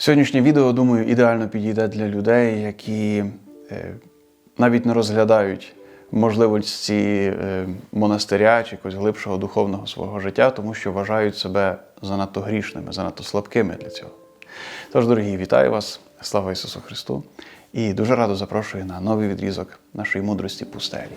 Сьогоднішнє відео, думаю, ідеально підійде для людей, які е, навіть не розглядають можливості е, монастиря чи якогось глибшого духовного свого життя, тому що вважають себе занадто грішними, занадто слабкими для цього. Тож, дорогі, вітаю вас! Слава Ісусу Христу! І дуже радо запрошую на новий відрізок нашої мудрості пустелі.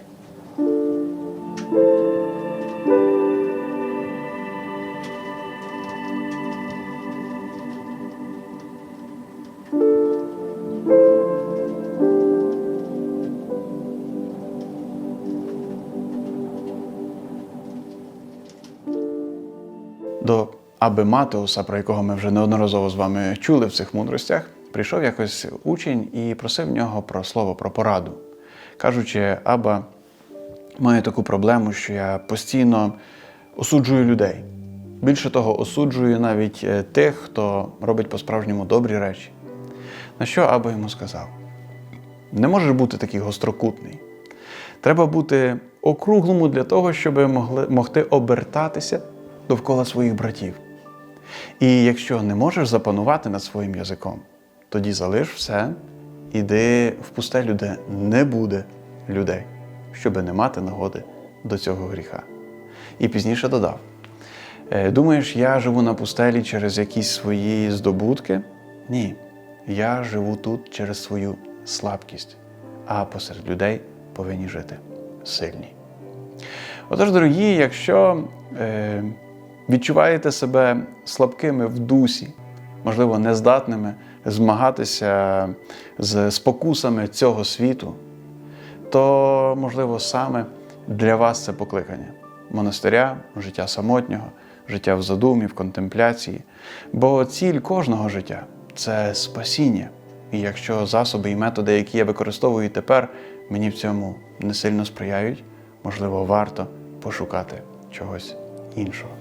До Аби Матеуса, про якого ми вже неодноразово з вами чули в цих мудростях, прийшов якось учень і просив нього про слово, про пораду. Кажучи, Аба маю таку проблему, що я постійно осуджую людей. Більше того, осуджую навіть е, тих, хто робить по-справжньому добрі речі. На що Аба йому сказав: не можеш бути такий гострокутний. Треба бути округлому для того, щоб могли, могти обертатися довкола своїх братів. І якщо не можеш запанувати над своїм язиком, тоді залиш все, іди в пустелю, де не буде людей, щоби не мати нагоди до цього гріха. І пізніше додав: «Е, Думаєш, я живу на пустелі через якісь свої здобутки? Ні. Я живу тут через свою слабкість, а посеред людей повинні жити сильні. Отож, дорогі, якщо е, відчуваєте себе слабкими в дусі, можливо, нездатними змагатися з спокусами цього світу, то, можливо, саме для вас це покликання монастиря, життя самотнього, життя в задумі, в контемпляції. Бо ціль кожного життя це спасіння. І якщо засоби і методи, які я використовую тепер, мені в цьому не сильно сприяють, можливо, варто пошукати чогось іншого.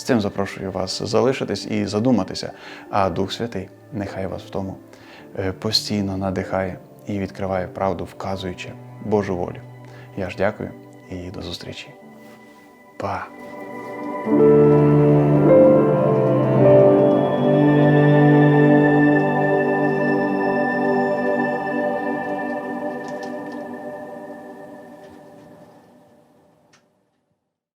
З цим запрошую вас залишитись і задуматися, а Дух Святий нехай вас в тому е, постійно надихає і відкриває правду, вказуючи Божу волю. Я ж дякую і до зустрічі. Па!